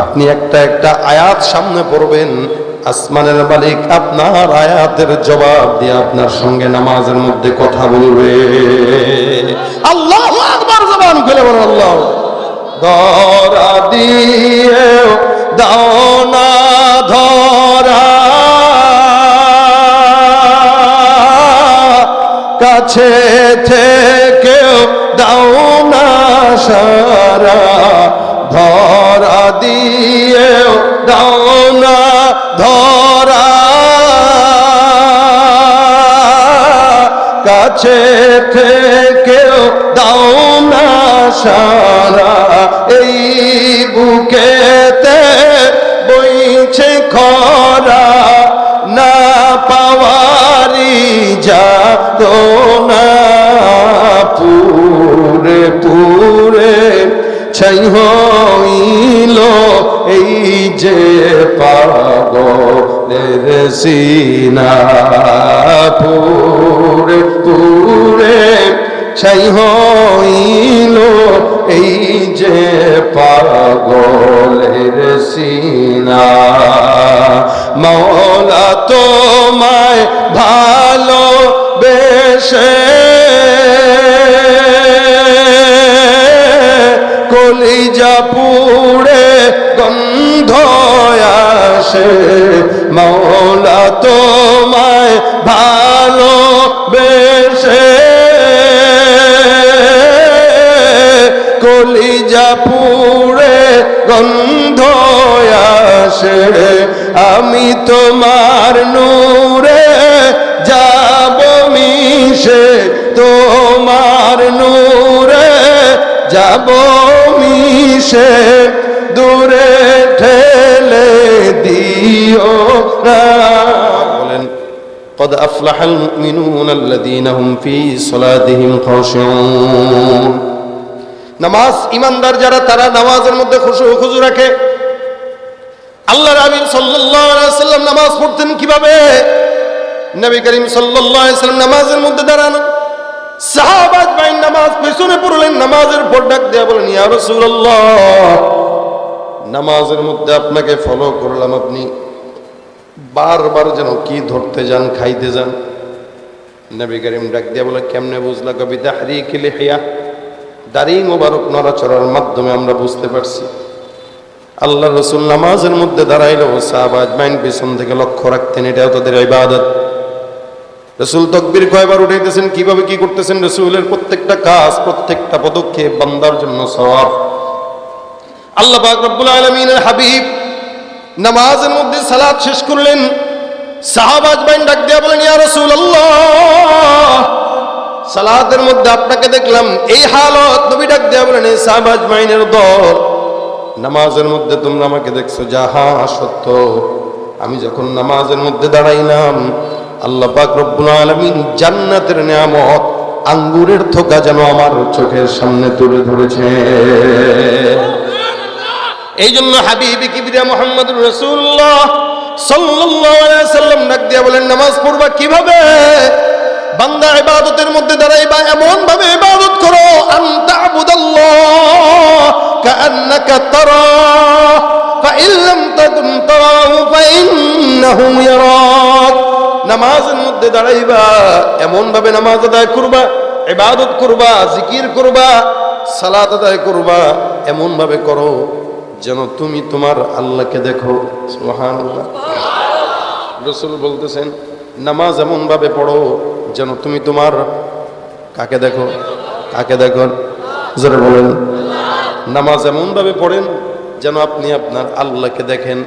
আপনি একটা একটা আয়াত সামনে পড়বেন, আসমানের মালিক আপনার আয়াতের জবাব দিয়ে আপনার সঙ্গে নামাজের মধ্যে কথা বলবে। আল্লাহ আকবার জবান খুলে বলেন, আল্লাহ ধরা দিয়ে দাও না ধরা। কাছে থেকেও দাও না সারা। ধরা দিয়েও দাও ধরা। কাছে থেকেও দাও না সারা। এই বুকেতে বইছে খরা। না পাওয়ারি যা তো না পুরে পুরে ছাই হইল এই যে পাগলের পুরে পুরে। ছাই হইল এই যে পাগলের মৌলা তোমায় ভালো বেশে আসে। মৌলা তোমায় ভালো বেশে কলিজা পুড়ে গন্ধ আসে। আমি তোমার নূরে যাব মিশে। তোমার নূরে যাব মিশে। দূরে ঠেলে দিও না বলেন قد أفلح المؤمنون الذين هم في صلاتهم خاشعون নামাজ ইমানদার যারা তারা নামাজের মধ্যে খুশু খুজু রাখে আল্লাহ রাবিন সাল্লাল্লাহু আলাইহি সাল্লাম নামাজ পড়তেন কিভাবে নবী করিম সাল্লাল্লাহু আলাইহি সাল্লাম নামাজের মধ্যে দাঁড়ানো সাহাবাজ ভাই নামাজ পেছনে পড়লেন নামাজের পর ডাক দেয়া বলেন ইয়া রাসূলুল্লাহ নামাজের মধ্যে আপনাকে ফলো করলাম আপনি। বারবার যেন কি ধরতে যান, খাইতে যান। নবী করিম ডাক দিয়া বলে, কেমনে বুঝলা কবি? দাহরি কিলে হিয়া। দাড়ি মোবারক নড়াচড়ার মাধ্যমে আমরা বুঝতে পারছি। আল্লাহ রসুল নামাজের মধ্যে দাঁড়াইলেও সাহাবাজ মাইন পেছন থেকে লক্ষ্য রাখতেন, এটাও তাদের ইবাদত। রসুল তকবির কয়বার উঠাইতেছেন, কীভাবে কি করতেছেন? রসুলের প্রত্যেকটা কাজ, প্রত্যেকটা পদক্ষেপ বান্দার জন্য সওয়াব। আল্লাহ রব্বুল আলামিনের হাবিব নামাজের মধ্যে সালাদ শেষ করলেন। সাহাবাজ বাইন ডাক দিয়া বলেন, ইয়া রাসূলুল্লাহ! সালাতের মধ্যে আপনাকে দেখলাম, এই হালত নবী ডাক দিয়া বলেন, এই সাহাবাজ বাইনের দল, নামাজের মধ্যে তোমরা আমাকে দেখছ যাহা সত্য। আমি যখন নামাজের মধ্যে দাঁড়াইলাম, আল্লাহ পাক রব্বুল আলামিন জান্নাতের নিয়ামত আঙ্গুরের থোকা যেন আমার চোখের সামনে তুলে ধরেছে। এই জন্য হাবিবি কিবরিয়া মোহাম্মদ রসুল্লাহ সাল্লাল্লাহু আলাইহি সাল্লাম ডাক দিয়া বলেন নামাজ পড়বা কিভাবে বান্দা ইবাদতের মধ্যে দাঁড়াইবা এমন ভাবে ইবাদত করো আনতা আবুদাল্লাহ কাআন্নাকা তারা فإن لم تكن تراه فإنه يراك নামাজের মধ্যে দাঁড়াইবা এমন ভাবে নামাজ আদায় করবা ইবাদত করবা জিকির করবা সালাত আদায় করবা এমন ভাবে করো যেন তুমি তোমার আল্লাহকে দেখো। সুবহানাল্লাহ। রসুল বলতেছেন, নামাজ এমন ভাবে পড়ো যেন তুমি তোমার কাকে দেখো? কাকে দেখো? জোরে বলেন। নামাজ এমন ভাবে পড়েন যেন আপনি আপনার আল্লাহকে দেখেন।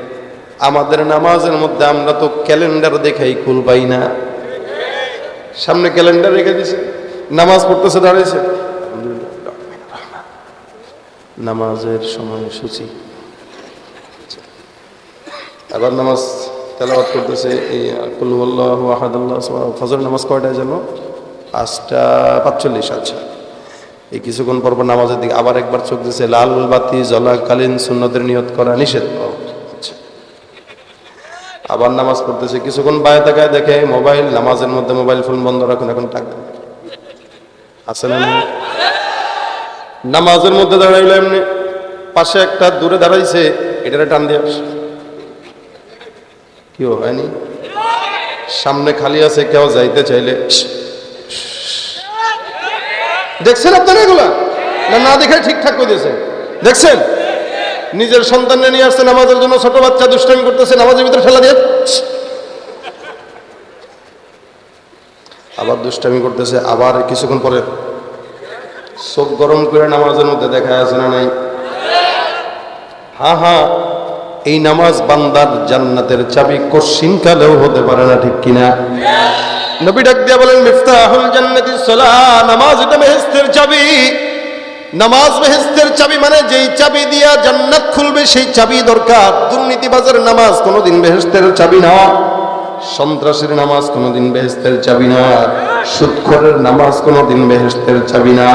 আমাদের নামাজের মধ্যে আমরা তো ক্যালেন্ডার দেখাই কুল পাই না। সামনে ক্যালেন্ডার রেখে দিছে নামাজ পড়তেছে, দাঁড়িয়েছে। নামাজের সময় সময়সূচি আবার নামাজ তেলাওয়াত করতেছে এই কুল্লাহ আহাদুল্লাহ ফজর নামাজ কয়টায় যেন? পাঁচটা, পাঁচচল্লিশ আচ্ছা। এই কিছুক্ষণ পর পর নামাজের দিকে আবার একবার চোখ দিছে, লাল বাতি, জলাকালীন সুন্নতের নিয়ত করা নিষেধ। আচ্ছা। আবার নামাজ পড়তেছে, কিছুক্ষণ বায়ে তাকায় দেখে মোবাইল, নামাজের মধ্যে মোবাইল ফোন বন্ধ রাখুন, এখন টাকা আছে না নামাজের মধ্যে দাঁড়াইলো এমনি, পাশে একটা দূরে দাঁড়াইছে, এটারে টান দিয়ে কি হয়নি। সামনে খালি আছে, কেউ যাইতে চাইলে। দেখছেন আপনারা এগুলা? না না দেখে ঠিকঠাক করে দিয়েছেন দেখছেন? নিজের সন্তানকে নিয়ে আসছে, নামাজের জন্য ছোট বাচ্চা দুষ্টামি করতেছে, নামাজের ভিতরে ঠেলা দিয়ে আবার দুষ্টামি করতেছে, আবার কিছুক্ষণ পরে চোখ গরম করে নামাজের মধ্যে দেখা আছে না নাই? হ্যাঁ হ্যাঁ। এই নামাজ বান্দার জান্নাতের চাবি কশিন কালেও হতে পারে না, ঠিক কিনা? নবী ডাক দিয়া বলেন, মিফতাহুল জান্নাতি সালাহ নামাজ এটা বেহেশতের চাবি। নামাজ বেহেশতের চাবি মানে যেই চাবি দিয়া জান্নাত খুলবে, সেই চাবি দরকার। দুর্নীতিবাজের নামাজ কোনোদিন বেহেশতের চাবি না। সন্ত্রাসের নামাজ কোনোদিন বেহেশতের চাবি না। সুৎখরের নামাজ কোনোদিন বেহেস্তের চাবি না।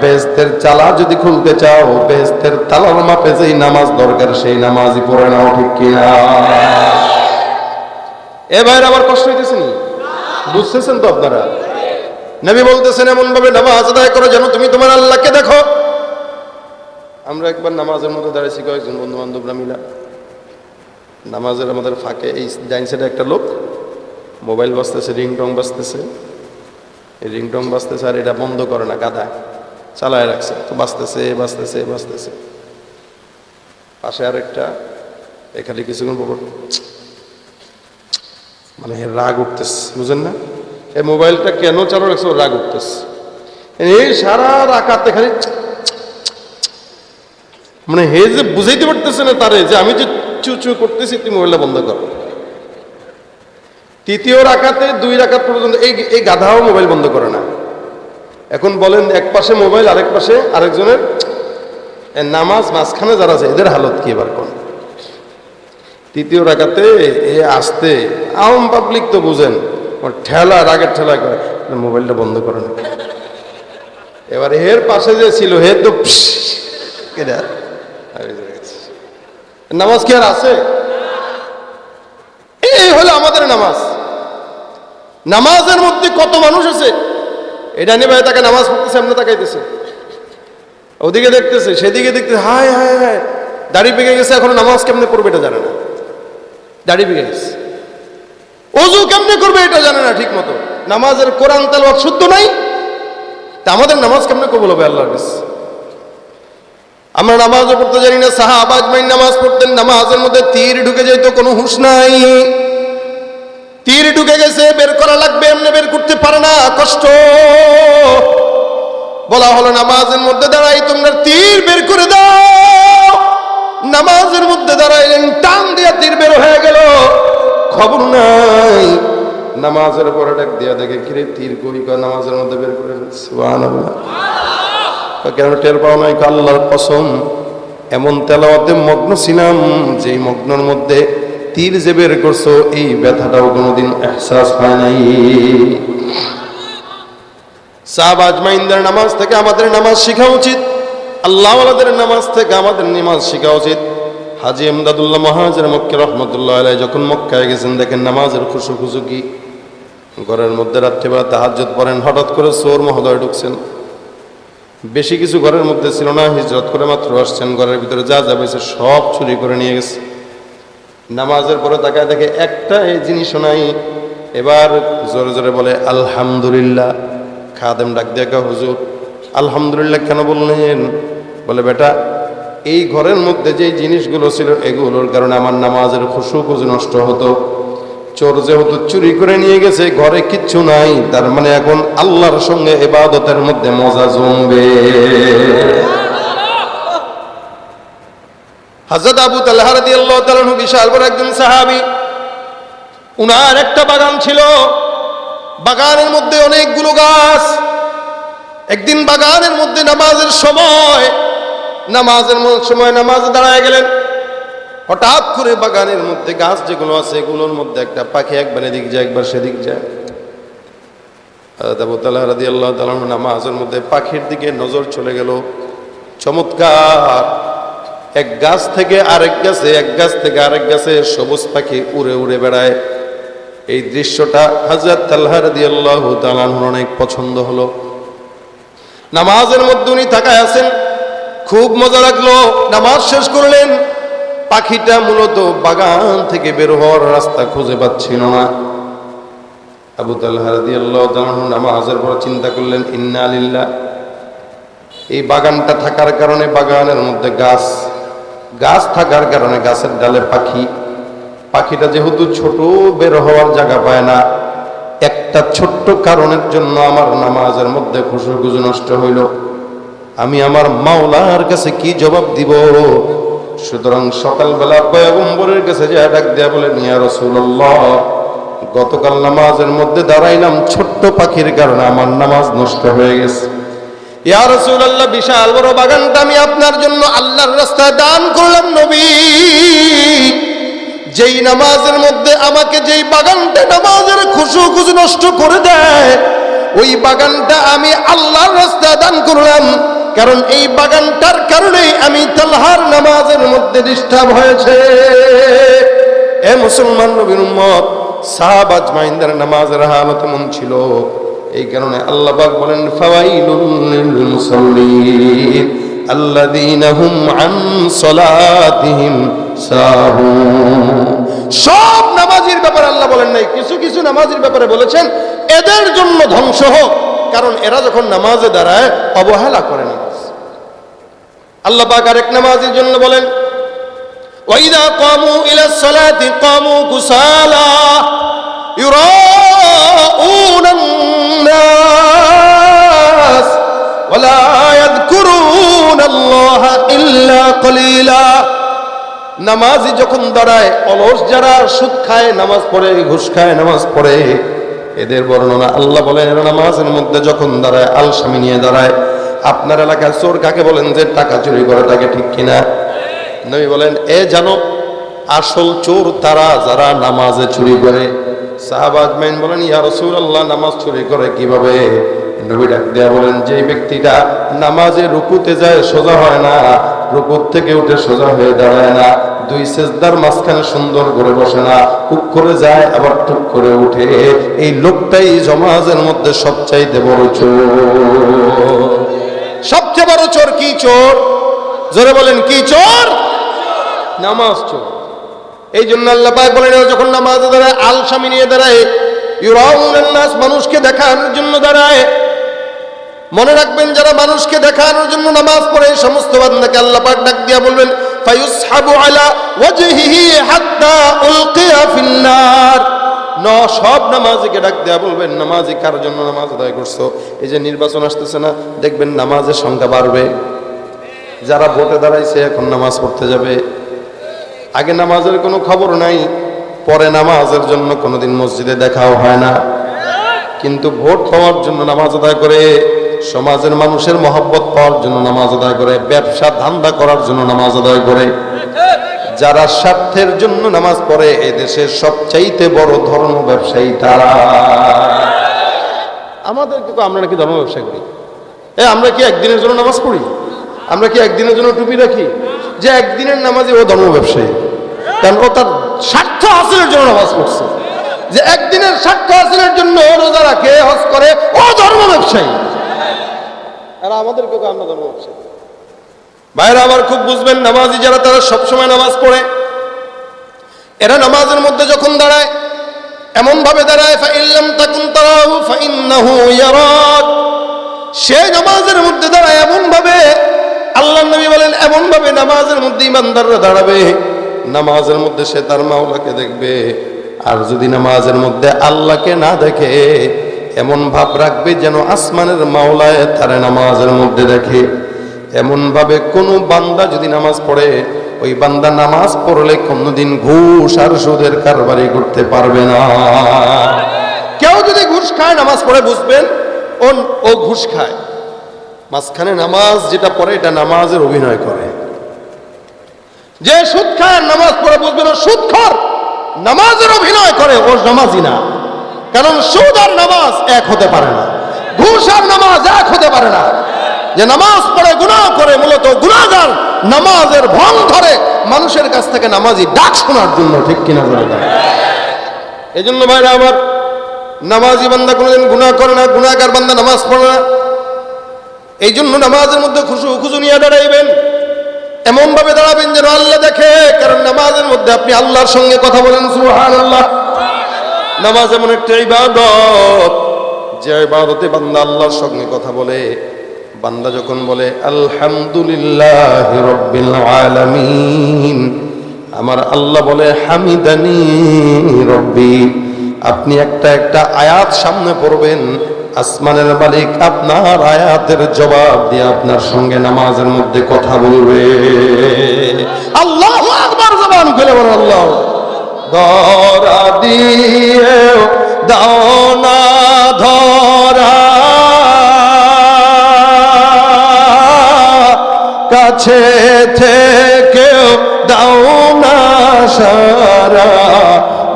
বেহেশতের চালা যদি খুলতে চাও, বেহেশতের তালার মাপে যেই নামাজ দরকার, সেই নামাজই পড়ে নাও, ঠিক কিনা? এবার আবার কষ্ট হইতেছে নি? বুঝতেছেন তো আপনারা? নবী বলতেছেন এমন ভাবে নামাজ আদায় করো যেন তুমি তোমার আল্লাহকে দেখো। আমরা একবার নামাজের মধ্যে দাঁড়িয়েছি কয়েকজন বন্ধু বান্ধবরা মিলা। নামাজের আমাদের ফাঁকে, এই ডাইন একটা লোক, মোবাইল বাজতেছে, রিংটং বাজতেছে। এই রিংটং বাজতেছে আর এটা বন্ধ করে না গাদা চালায় রাখছে। তো বাঁচতেছে বাঁচতেছে বাজতেছে। পাশে আরেকটা, এখানে কিছুক্ষণ পর মানে রাগ উঠতেছে, বুঝেন না? এই মোবাইলটা কেন চালু রাখছে? রাগ উঠতেছে। এই সারা রাখাতে খালি মানে হে যে বুঝাইতে পারতেছে না তারে যে আমি যে চু চু করতেছি, তুই মোবাইলটা বন্ধ কর। তৃতীয় রাখাতে দুই রাখাত পর্যন্ত এই এই গাধাও মোবাইল বন্ধ করে না। এখন বলেন, এক পাশে মোবাইল, আরেক পাশে আরেকজনের নামাজ মাঝখানে যারা আছে, এদের হালত কি এবার কোন? তৃতীয় রাখাতে এ আসতে আম পাবলিক তো বুঝেন ঠেলা, রাগের ঠেলা করে মোবাইলটা বন্ধ করে না। এবার এর পাশে যে ছিল, হে তো। নামাজ কি আর আছে? এই হলো আমাদের নামাজ। নামাজের মধ্যে কত মানুষ আছে? এটা নিয়ে ভাই তাকে নামাজ পড়তেছে এমনি তাকাইতেছে। ওদিকে দেখতেছে, সেদিকে দেখতেছে, হায় হায় হায়। দাড়ি পেকে গেছে, এখন নামাজ কেমনে পড়বে এটা জানে না। দাড়ি পেকে গেছে। অজু কেমনে করবে এটা জানে না ঠিক মতো নামাজের কোরআন তেলওয়াত শুদ্ধ নাই। তা আমাদের নামাজ কেমনে কবল হবে আল্লাহর কাছে? আমরা নামাজও পড়তে জানি না সাহা আবাজ মাইন নামাজ পড়তেন, নামাজের মধ্যে তীর ঢুকে যেত, কোনো হুঁশ নাই। তীর ঢুকে গেছে, বের করা লাগবে, এমনি বের করতে পারে না, কষ্ট। বলা হলো, নামাজের মধ্যে দাঁড়াই, তোমরা তীর বের করে দাও। নামাজের মধ্যে দাঁড়াইলেন, টান দিয়া তীর বের হয়ে গেল। খবর নাই। নামাজের পরে ডাক দিয়া দেখে, কিরে তীর কই? নামাজের মধ্যে বের করে কেন টের পাও নাই? আল্লাহর কসম, এমন তেলাওয়াতে মগ্ন ছিলাম, যেই মগ্নর মধ্যে তীর যে বের করছ, এই ব্যথাটাও কোনোদিন এহসাস হয় নাই। সাহাব আজমাইনদের নামাজ থেকে আমাদের নামাজ শেখা উচিত, আল্লাহ নামাজ থেকে আমাদের নামাজ শেখা উচিত। হাজি এমদাদুল্লাহ মহাজের মক্কে রহমতুল্লাহ আলাই যখন মক্কায় গেছেন, দেখেন নামাজের খুশু খুশু কি ঘরের মধ্যে রাত্রিবেলা তাহাজ্জত পড়েন, হঠাৎ করে সোর মহোদয় ঢুকছেন। বেশি কিছু ঘরের মধ্যে ছিল না, হিজরত করে মাত্র আসছেন, ঘরের ভিতরে যা যা সে সব চুরি করে নিয়ে গেছে। নামাজের পরে তাকায় দেখে একটা এই জিনিসও নাই। এবার জোরে জোরে বলে, আলহামদুলিল্লাহ। খাদেম ডাক দেখা হুজুর, আলহামদুলিল্লাহ কেন বললেন? বলে, বেটা, এই ঘরের মধ্যে যে জিনিসগুলো ছিল, এগুলোর কারণে আমার নামাজের খুশু খুশু নষ্ট হতো। চোর যেহেতু চুরি করে নিয়ে গেছে, ঘরে কিচ্ছু নাই। তার মানে এখন আল্লাহর সঙ্গে এবাদতের মধ্যে মজা জমবে। হজরত আবু তাল্লাহ রাদিয়াল্লাহু তাআলা বিশাল বড় একজন সাহাবী। উনার একটা বাগান ছিল। বাগানের মধ্যে অনেকগুলো গাছ। একদিন বাগানের মধ্যে নামাজের সময় নামাজের সময় নামাজে দাঁড়ায় গেলেন। হঠাৎ করে বাগানের মধ্যে গাছ যেগুলো আছে, এগুলোর মধ্যে একটা পাখি একবার এদিক যায়, একবার সেদিক যায়। তাল্লাহ রাদিয়াল্লাহু তাআলা আনহু নামাজের মধ্যে পাখির দিকে নজর চলে গেল। চমৎকার! এক গাছ থেকে আরেক গাছে, এক গাছ থেকে আরেক গাছে সবুজ পাখি উড়ে উড়ে বেড়ায়। এই দৃশ্যটা হাজরত তাল্লাহ রাদিয়াল্লাহু তাআলা আনহুর অনেক পছন্দ হলো। নামাজের মধ্যে উনি তাকায় আছেন, খুব মজা লাগল। নামাজ শেষ করলেন, পাখিটা মূলত বাগান থেকে বের হওয়ার রাস্তা খুঁজে পাচ্ছিল না। আবু তাল্লাহ নামাজের পর চিন্তা করলেন, ইন্না লিল্লাহ। এই বাগানটা থাকার কারণে বাগানের মধ্যে গাছ গাছ থাকার কারণে গাছের ডালে পাখি। পাখিটা যেহেতু ছোট, বের হওয়ার জায়গা পায় না। একটা ছোট্ট কারণের জন্য আমার নামাজের মধ্যে খুশুখুজু নষ্ট হইল। আমি আমার মাওলার কাছে কি জবাব দিব? সুতরাং সকালবেলা পয়গম্বরের কাছে যে ডাক দেয়া বলে নিয়া রসুল্লাহ গতকাল নামাজের মধ্যে দাঁড়াইলাম, ছোট্ট পাখির কারণে আমার নামাজ নষ্ট হয়ে গেছে। ইয়া রাসূলুল্লাহ, বিশাল বড় বাগানটা আমি আপনার জন্য আল্লাহর রাস্তায় দান করলাম নবী। যেই নামাজের মধ্যে আমাকে যেই বাগানটা নামাজের খুশু খুশু নষ্ট করে দেয়, ওই বাগানটা আমি আল্লাহর রাস্তায় দান করলাম। কারণ এই বাগানটার কারণেই আমি তালহার নামাজের মধ্যে ডিস্টার্ব হয়েছে। এ মুসলমান নবীর উম্মত সাহাব আজমাইনদের নামাজের হালত এমন ছিল। এই কারণে আল্লাহ পাক বলেন, ফাওয়াইলুল মুসাল্লিন আল্লাযীনা হুম আন সালাতিহিম সাহুন। সব নামাজের ব্যাপারে আল্লাহ বলেন নাই, কিছু কিছু নামাজের ব্যাপারে বলেছেন, এদের জন্য ধ্বংস হোক, কারণ এরা যখন নামাজে দাঁড়ায়, অবহেলা করে নামাজ আল্লাহ পাক আরেক নামাজের জন্য বলেন ওয়াইদা কামু ইলা সালাতি, কামু কুসালা, ইউরা ولا يذكرون الله إلا قليلا নামাজি যখন দাঁড়ায় অলস যারা সুদ খায় নামাজ পড়ে ঘুষ খায় নামাজ পড়ে এদের বর্ণনা আল্লাহ বলেন এরা নামাজের মধ্যে যখন দাঁড়ায় আলসামি নিয়ে দাঁড়ায় আপনার এলাকায় চোর কাকে বলেন যে টাকা চুরি করে তাকে ঠিক কিনা নবী বলেন এ জানো আসল চোর তারা যারা নামাজে চুরি করে সাহাবাজ মাইন বলেন ইয়া রাসূলুল্লাহ নামাজ চুরি করে কিভাবে নবী ডাক দেয়া বলেন যে ব্যক্তিটা নামাজে রুকুতে যায় সোজা হয় না, রুকুর থেকে উঠে সোজা হয়ে দাঁড়ায় না, দুই সেজদার মাঝখানে সুন্দর করে বসে না টুক করে যায়, আবার টুক করে উঠে, এই লোকটাই জমাজের মধ্যে সবচাইতে বড় চোর। সবচেয়ে বড় চোর কি চোর? জোরে বলেন, কি চোর? নামাজ চোর। এই জন্য আল্লাহ পাক বলেন যখন নামাজে দাঁড়ায়, আলসামি নিয়ে দাঁড়ায় ইউরাউনান নাস মানুষকে দেখানোর জন্য দাঁড়ায় মনে রাখবেন, যারা মানুষকে দেখানোর জন্য নামাজ পড়ে সমস্ত বান্দাকে আল্লাহ পাক ডাক দিয়া বলবেন, ফায়ুসহাবু আলা ওয়াজহিহি হাত্তা উলকিয়া ফিন্নার। ন, সব নামাজিকে ডাক দেয়া বলবেন, নামাজি কার জন্য নামাজ আদায় করছ? এই যে নির্বাচন আসতেছে না, দেখবেন নামাজের সংখ্যা বাড়বে। যারা ভোটে দাঁড়াইছে, এখন নামাজ পড়তে যাবে। আগে নামাজের কোনো খবর নাই, পরে নামাজের জন্য কোনোদিন মসজিদে দেখাও হয় না। কিন্তু ভোট পাওয়ার জন্য নামাজ আদায় করে সমাজের মানুষের মহব্বত পাওয়ার জন্য নামাজ আদায় করে, ব্যবসা ধান্দা করার জন্য নামাজ আদায় করে। যারা স্বার্থের জন্য নামাজ পড়ে, এ দেশের সবচাইতে বড় ধর্ম ব্যবসায়ী তারা। আমাদের কিন্তু আমরা কি ধর্ম ব্যবসা করি? এ, আমরা কি একদিনের জন্য নামাজ পড়ি? আমরা কি একদিনের জন্য টুপি রাখি? যে একদিনের নামাজে ও ধর্ম ব্যবসায়ী। কারণ ও তার স্বার্থ হাসিলের জন্য নামাজ পড়ছে। যে একদিনের স্বার্থ হাসিলের জন্য ও রোজা রাখে, হজ করে, ও ধর্ম ব্যবসায়ী। আর আমাদের কেউ আমরা ধর্ম ব্যবসায়ী ভাইরা আবার খুব বুঝবেন, নামাজি যারা, তারা সবসময় নামাজ পড়ে। এরা নামাজের মধ্যে যখন দাঁড়ায় এমন ভাবে দাঁড়ায় সে নামাজের মধ্যে দাঁড়ায় এমন ভাবে আল্লাহ নবী বলেন এমন ভাবে নামাজের মধ্যে ইমানদাররা দাঁড়াবে। নামাজের মধ্যে সে তার মাওলাকে দেখবে। আর যদি নামাজের মধ্যে আল্লাহকে না দেখে এমন ভাব রাখবে যেন আসমানের মাওলায় তারা নামাজের মধ্যে দেখে। এমন ভাবে কোনো বান্দা যদি নামাজ পড়ে, ওই বান্দা নামাজ পড়লে কোনোদিন ঘুষ আর সুদের কারবারি করতে পারবে না। কেউ যদি ঘুষ খায়, নামাজ পড়ে, বুঝবেন? ও ও ঘুষ খায়। মাঝখানে নামাজ যেটা পড়ে, এটা নামাজের অভিনয় করে। যে সুদ খায় নামাজ পড়ে বুঝবেন ও সুদ খর নামাজের অভিনয় করে, ও নামাজি না। কারণ সুদ আর নামাজ এক হতে পারে না। ঘুষ আর নামাজ এক হতে পারে না। যে নামাজ পড়ে গুনাহ করে, মূলত গুনাহগার নামাজের ভং ধরে মানুষের কাছ থেকে নামাজি ডাক শোনার জন্য, ঠিক কিনা দেয় এই জন্য ভাইরা আমার নামাজি বান্দা কোনোদিন গুনাহ করে না, গুনাহগার বান্দা নামাজ পড়ে না। এই জন্য নামাজের মধ্যে খুশু খুশু নিয়ে দাঁড়াইবেন। এমন ভাবে দাঁড়াবেন যেন আল্লাহ দেখে, কারণ নামাজের মধ্যে আপনি আল্লাহর সঙ্গে কথা বলেন, সুবহানাল্লাহ। নামাজ এমন একটা ইবাদত, যে ইবাদতে বান্দা আল্লাহর সঙ্গে কথা বলে, বান্দা যখন বলে, আলহামদুলিল্লাহ রব্বিল আলামিন আমার আল্লাহ বলে, হামিদানি রব্বি আপনি একটা একটা আয়াত সামনে পড়বেন, আসমানের মালিক আপনার আয়াতের জবাব দিয়ে আপনার সঙ্গে নামাজের মধ্যে কথা বলবে। আল্লাহ আকবার জবান খুলে বলেন আল্লাহ। ধরা দিয়ে দাও না ধরা। কাছে থেকেও দাও না সারা।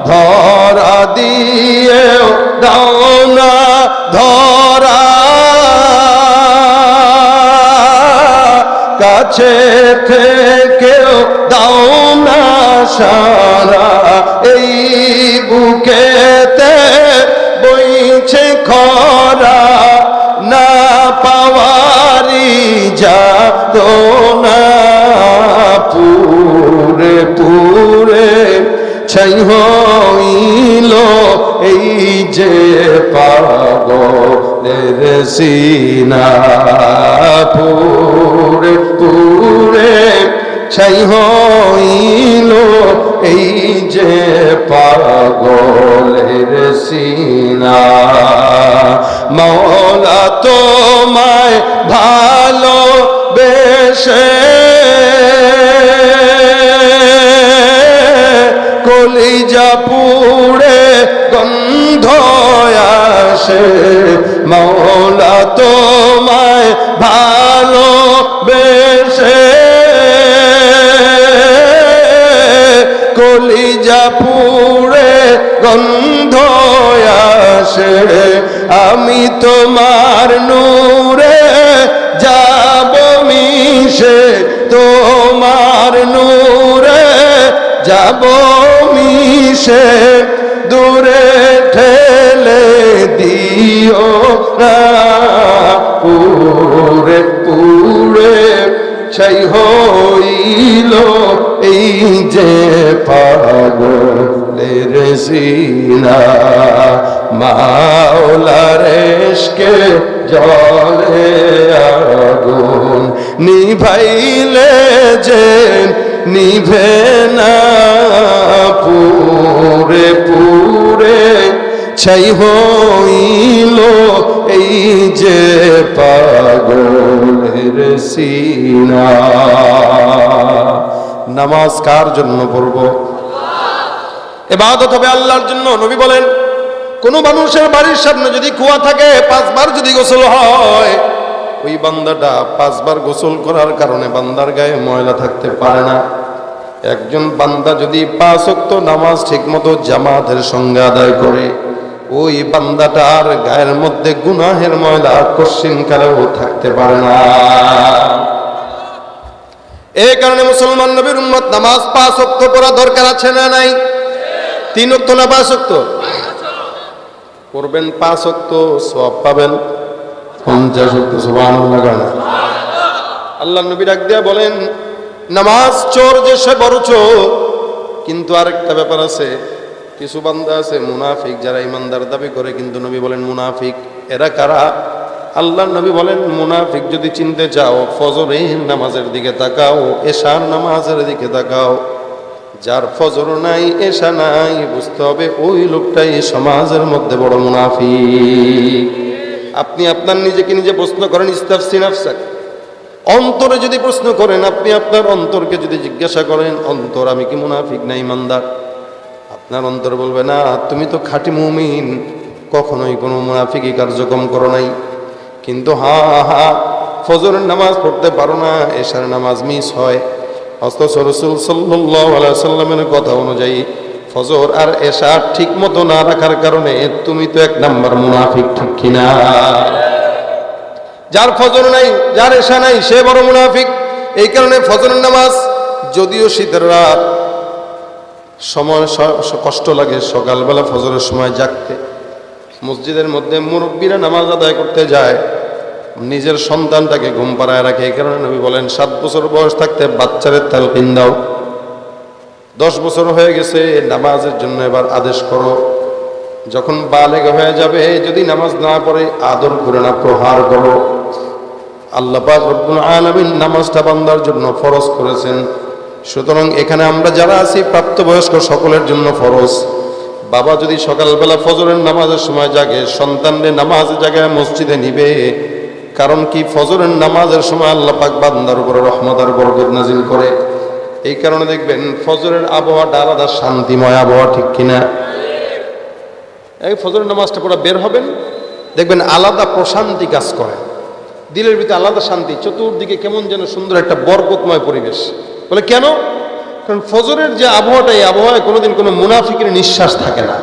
ধরা দিয়েও দাও না ধরা। কাছে থেকেও দাও না সারা। পাওয়ারি না পুরে পুরে ছাই হইল এই যে পাগলের সিনা পুরে পুরে ছাই হইল এই যে পাগলের সিনা। মৌলা তোমায় আমি তোমার নূরে যাব মিশে, তোমার নূরে যাব মিশে। দূরে ঠেলে দিও না, পুরে পুরে সেই হইল এই যে পাগলের সিনা মাওলারেশকে জলে আগুন নিভাইলে যে নিভে না পুরে পুরে ছাই হইল এই যে পাগলের সিনা। নামাজ কার জন্য পড়ব। এবাদত হবে আল্লাহর জন্য। নবী বলেন, কোন মানুষের বাড়ির সামনে যদি কুয়া থাকে, পাঁচবার যদি গোসল হয়, ওই বান্দাটা পাঁচবার গোসল করার কারণে বান্দার গায়ে ময়লা থাকতে পারে না। একজন বান্দা যদি পাঁচ ওয়াক্ত নামাজ ঠিকমতো জামাতের সঙ্গে আদায় করে, ওই বান্দাটার গায়ের মধ্যে গুনাহের ময়লা কশ্চিন কালেও থাকতে পারে না। এই কারণে মুসলমান নবীর উম্মত, নামাজ পাঁচ ওয়াক্ত পড়া দরকার আছে না নাই? তিন ওয়াক্ত না পাঁচ ওয়াক্ত করবেন পাঁচ ওয়াক্ত সব পাবেন। পঞ্চাশ সুবহানাল্লাহ গান আল্লাহ নবী ডাক দিয়া বলেন নামাজ চোর যে সে বড় চোর। কিন্তু আরেকটা ব্যাপার আছে কিছু বান্দা আছে মুনাফিক যারা ইমানদার দাবি করে কিন্তু নবী বলেন মুনাফিক। এরা কারা? আল্লাহ নবী বলেন মুনাফিক যদি চিনতে চাও ফজরের নামাজের দিকে তাকাও এশার নামাজের দিকে তাকাও। যার ফজর নাই এসা নাই, বুঝতে হবে ওই লোকটাই সমাজের মধ্যে বড় মুনাফিক। আপনি আপনার নিজেকে নিজে প্রশ্ন করেন ইস্তাফ সিনাফসাক। অন্তরে যদি প্রশ্ন করেন, আপনি আপনার অন্তরকে যদি জিজ্ঞাসা করেন, অন্তর, আমি কি মুনাফিক না ইমানদার? আপনার অন্তর বলবে, না, তুমি তো খাঁটি মুমিন, কখনোই কোনো মুনাফিকি কার্যক্রম করো নাই। কিন্তু হা হা ফজরের নামাজ পড়তে পারো না, এশার নামাজ মিস হয়। সাল্লামের কথা অনুযায়ী ফজর আর এশা ঠিক মতো না রাখার কারণে তুমি তো এক নাম্বার মুনাফিক, ঠিক কিনা? যার ফজর নাই, যার এশা নাই, সে বড় মুনাফিক। এই কারণে ফজরের নামাজ যদিও শীতের রাত, সময় কষ্ট লাগে, সকালবেলা ফজরের সময় জাগতে। মসজিদের মধ্যে মুরব্বীরা নামাজ আদায় করতে যায়। নিজের সন্তানটাকে ঘুম পাড়ায় রাখে, এই কারণে নবী বলেন, সাত বছর বয়স থাকতে বাচ্চাদের তালকিন দাও। দশ বছর হয়ে গেছে, নামাজের জন্য এবার আদেশ করো। যখন বালেগ হয়ে যাবে, যদি নামাজ না পড়ে, আদর করে না, প্রহার করো। আল্লাহ আলামিন নামাজটা বান্দার জন্য ফরজ করেছেন। সুতরাং এখানে আমরা যারা আছি, প্রাপ্তবয়স্ক সকলের জন্য ফরজ। বাবা যদি সকালবেলা ফজরের নামাজের সময় জাগে সন্তানদের নামাজের জায়গায় মসজিদে নিবে কারণ কি? ফজরের নামাজের সময় আল্লাহ পাক বান্দার উপরে রহমতার বরকত নাজিল করে। এই কারণে দেখবেন ফজরের আবহাওয়াটা আলাদা শান্তিময় আবহাওয়া, ঠিক কিনা? এই ফজরের নামাজটা পড়া বের হবেন, দেখবেন আলাদা প্রশান্তি কাজ করে। দিলের ভিতরে আলাদা শান্তি, চতুর্দিকে কেমন যেন সুন্দর একটা বরকতময় পরিবেশ। বলে কেন? কারণ ফজরের যে আবহাওয়াটা, এই আবহাওয়ায় কোনোদিন কোনো মুনাফিকের নিঃশ্বাস থাকে না।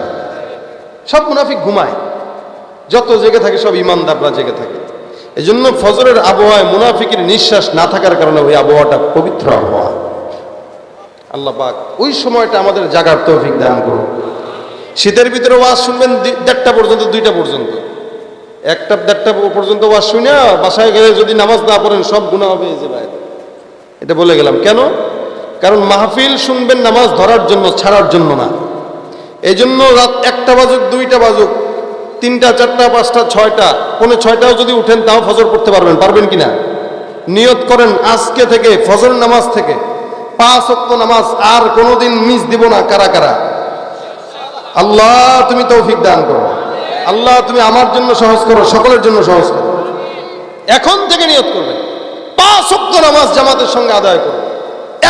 সব মুনাফিক ঘুমায়। যত জেগে থাকে সব ইমানদাররা জেগে থাকে। এই জন্য ফজরের আবহাওয়ায় মুনাফিকের নিঃশ্বাস না থাকার কারণে ওই আবহাওয়াটা পবিত্র আবহাওয়া। আল্লাহ পাক ওই সময়টা আমাদের জাগার তৌফিক দান করুন। শীতের ভিতরে ওয়াজ শুনবেন দেড়টা পর্যন্ত, দুইটা পর্যন্ত। একটা, দেড়টা পর্যন্ত ওয়াজ শুনে বাসায় গেলে যদি নামাজ না পড়েন, সব গুণা হবে এই যে ভাই এটা বলে গেলাম। কেন? কারণ মাহফিল শুনবেন নামাজ ধরার জন্য, ছাড়ার জন্য না। এই জন্য রাত একটা বাজুক, দুইটা বাজুক। তিনটা, চারটা, পাঁচটা, ছয়টা, পৌনে ছয়টাও যদি উঠেন তাও ফজর পড়তে পারবেন পারবেন কিনা? নিয়ত করেন, আজকে থেকে, ফজর নামাজ থেকে, পাঁচ অক্ত নামাজ আর কোনোদিন মিস দিব না, কারা কারা? আল্লাহ, তুমি তৌফিক দান করো। আল্লাহ, তুমি আমার জন্য সহজ করো, সকলের জন্য সহজ করো। এখন থেকে নিয়ত করবেন। পাঁচ অক্ত নামাজ জামাতের সঙ্গে আদায় করো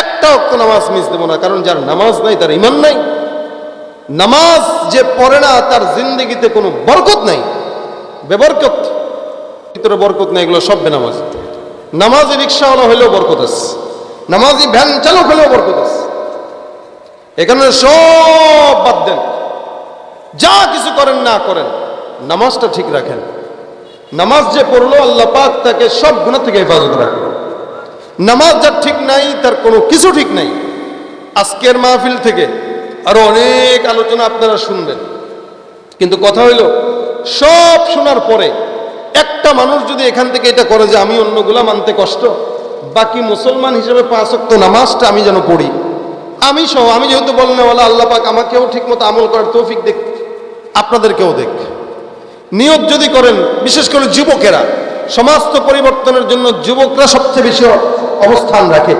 একটা অক্ত নামাজ মিস দেবো না, কারণ যার নামাজ নাই, তার ইমান নাই। নামাজ যে পড়ে না, তার জিন্দগিতে কোনো বরকত নাই। বেবরকত। ভিতরে বরকত নাই, এগুলো সব বেনামাজ। নামাজি রিক্সাওয়ালা হইলেও বরকত আছে। নামাজি ভ্যান চালক হলেও বরকত আছে। এখানে সব বাদ দেন। যা কিছু করেন, না করেন, নামাজটা ঠিক রাখেন। নামাজ যে পড়ল, আল্লাহ পাক তাকে সব গুণা থেকে হেফাজত রাখবে নামাজ যার ঠিক নাই, তার কোনো কিছু ঠিক নাই। আজকের মাহফিল থেকে আরও অনেক আলোচনা আপনারা শুনবেন। কিন্তু কথা হইল, সব শোনার পরে একটা মানুষ যদি এখান থেকে এটা করে যে আমি অন্যগুলা মানতে কষ্ট, বাকি মুসলমান হিসেবে পাঁচ ওয়াক্ত নামাজটা আমি যেন পড়ি। আমি সহ, আমি যেহেতু বলেন বলে আল্লাহ পাক আমাকেও ঠিকমতো আমল করার তৌফিক দেখ, আপনাদেরকেও দেখ। নিয়ত যদি করেন, বিশেষ করে যুবকেরা, সমাজ পরিবর্তনের জন্য যুবকরা সবচেয়ে বেশি অবস্থান রাখে।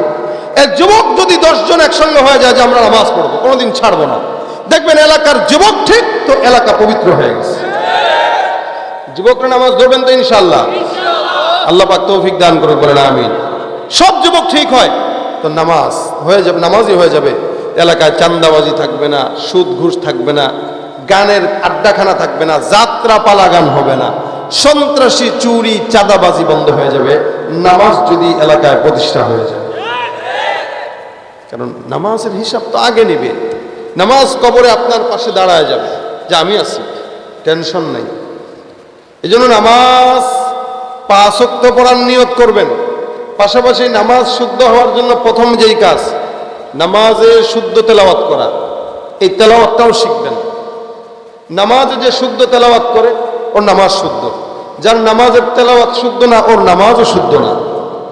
এক যুবক যদি দশজন একসঙ্গে হয়ে যায় যে আমরা নামাজ পড়ব, কোনোদিন ছাড়বো না। দেখবেন এলাকার যুবক ঠিক, তো এলাকা পবিত্র হয়ে গেছে। যুবকরা নামাজ ধরবেন তো ইনশাল্লাহ আল্লাহ পাক তৌফিক দান করে বলেন আমিন। সব যুবক ঠিক হয়, তো নামাজ হয়ে যাবে, নামাজই হয়ে যাবে। এলাকায় চান্দাবাজি থাকবে না সুদ ঘুষ থাকবে না, গানের আড্ডাখানা থাকবে না যাত্রা পালা গান হবে না। সন্ত্রাসী, চুরি, চাঁদাবাজি বন্ধ হয়ে যাবে। নামাজ যদি এলাকায় প্রতিষ্ঠা হয়ে যায়। কারণ নামাজের হিসাব তো আগে নেবে। নামাজ কবরে আপনার পাশে দাঁড়ায় যাবে, যে আমি আছি, টেনশন নাই। এই জন্য নামাজ পাঁচক্ত পড়ার নিয়ত করবেন। পাশাপাশি নামাজ শুদ্ধ হওয়ার জন্য প্রথম যেই কাজ, নামাজে শুদ্ধ তেলাওয়াত করা। এই তেলাওয়াতটাও শিখবেন। নামাজে যে শুদ্ধ তেলাওয়াত করে, ওর নামাজ শুদ্ধ। যার নামাজের তেলাওয়াত শুদ্ধ না, ওর নামাজও শুদ্ধ না।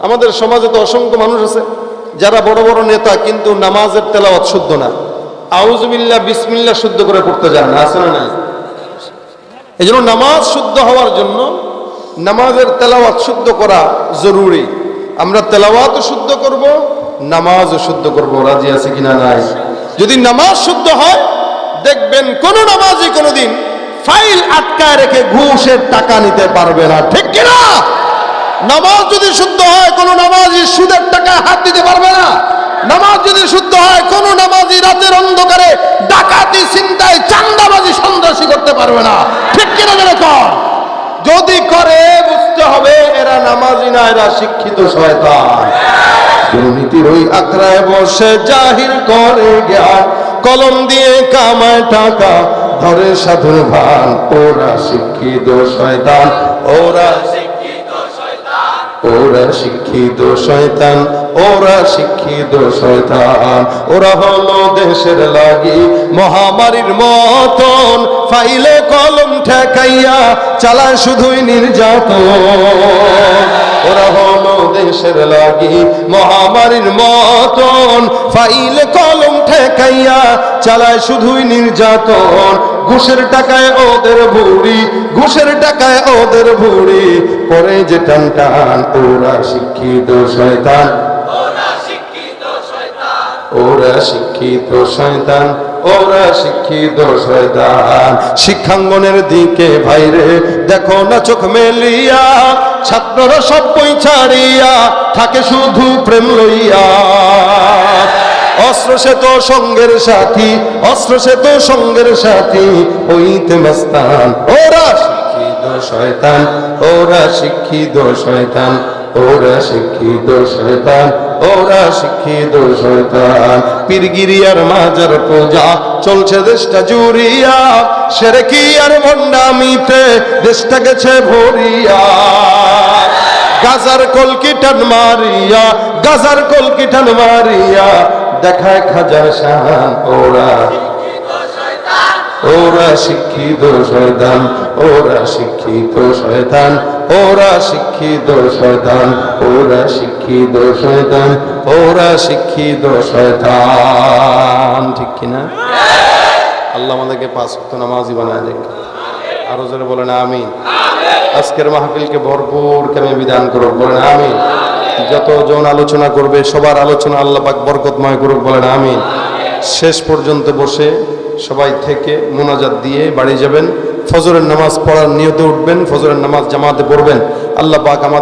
আমাদের সমাজে তো অসংখ্য মানুষ আছে যারা বড় বড় নেতা কিন্তু নামাজের তেলাওয়াত শুদ্ধ না। আউজবিল্লা বিসমিল্লা শুদ্ধ করে পড়তে যায় না আছে না এই জন্য নামাজ শুদ্ধ হওয়ার জন্য নামাজের তেলাওয়াত শুদ্ধ করা জরুরি। আমরা তেলাওয়াতও শুদ্ধ করব, নামাজও শুদ্ধ করব, রাজি আছে কিনা নাই? যদি নামাজ শুদ্ধ হয়, দেখবেন কোন নামাজই কোনোদিন ফাইল আটকায় রেখে ঘুষের টাকা নিতে পারবে না। ঠিক কিনা? নামাজ যদি শুদ্ধ হয়, কোন নামাজি সুদের টাকা হাত দিতে পারবে না। নামাজ যদি শুদ্ধ হয়, কোন নামাজি রাতের অন্ধকারে ডাকাতি চিন্তায় চান্দাবাজি সন্ত্রাসী করতে পারবে না। ঠিক কিনা যেন কর? যদি করে, বুঝতে হবে এরা নামাজি না, এরা শিক্ষিত শয়তান। দুর্নীতির ওই আখড়ায় বসে জাহির করে জ্ঞান। কলম দিয়ে কামায় টাকা, ধরে সাধুর ভান। ওরা শিক্ষিত শয়তান, ওরা ওরা শিক্ষিত শয়তান, ওরা শিক্ষিত শয়তান। ওরা হলো দেশের লাগি মহামারীর মতন। ফাইলে কলম ঠেকাইয়া চালায় শুধুই নির্যাতন। ওরা হলো দেশের লাগি মহামারীর মতন। ফাইলে কলম ঠেকাইয়া চালায় শুধুই নির্যাতন। ঘুষের টাকায় ওদের ভুড়ি, ঘুষের টাকায় ওদের ভুড়ি। পরে যে টান টান, ওরা শিক্ষিত শয়তান। ওরা শিক্ষিত শয়তান। ওরা শিক্ষিত শয়তান। শিক্ষাঙ্গনের দিকে ভাইরে, দেখো না চোখ মেলিয়া, ছাত্ররা সব বই ছাড়িয়া, থাকে শুধু প্রেম লইয়া। অস্ত্র সে তো সঙ্গের সাথী অস্ত্র সে তো সঙ্গের সাথী, হইতে মস্তান ওরা শিক্ষিত শয়তান, ওরা শিক্ষিত শয়তান, ওরা শিক্ষিত শয়তান, ওরা শিক্ষিত শয়তান। পীরগিরিয়ার মাজার পূজা চলছে দেশটা জুড়িয়া সেরে কি আর মন্ডামিতে দেশটা গেছে ভরিয়া। গাজার কলকিটান মারিয়া, গাজার কলকিটান মারিয়া দেখায় খাজা শান, ওরা। ওরা শিক্ষিত শয়তান, ওরা শিক্ষিত শয়তান, ওরা শিক্ষিত শয়তান, ওরা শিক্ষিত শয়তান, ওরা শিক্ষিত শয়তান। ঠিক কিনা? আল্লাহ আমাদেরকে পাঁচ নামাজি বানায় দেখ। আরও জোরে বলেন আমি আজকের মাহফিলকে ভরপুর কেমে বিধান করুক বলেন আমি যত জন আলোচনা করবে, সবার আলোচনা আল্লাহ পাক বরকতময় করুক বলেন আমি শেষ পর্যন্ত বসে সবাই থেকে মোনাজাত দিয়ে বাড়ি যাবেন। ফজরের নামাজ পড়ার নিয়তে উঠবেন, ফজরের নামাজ জামাতে পড়বেন। আল্লাহ পাক আমাদের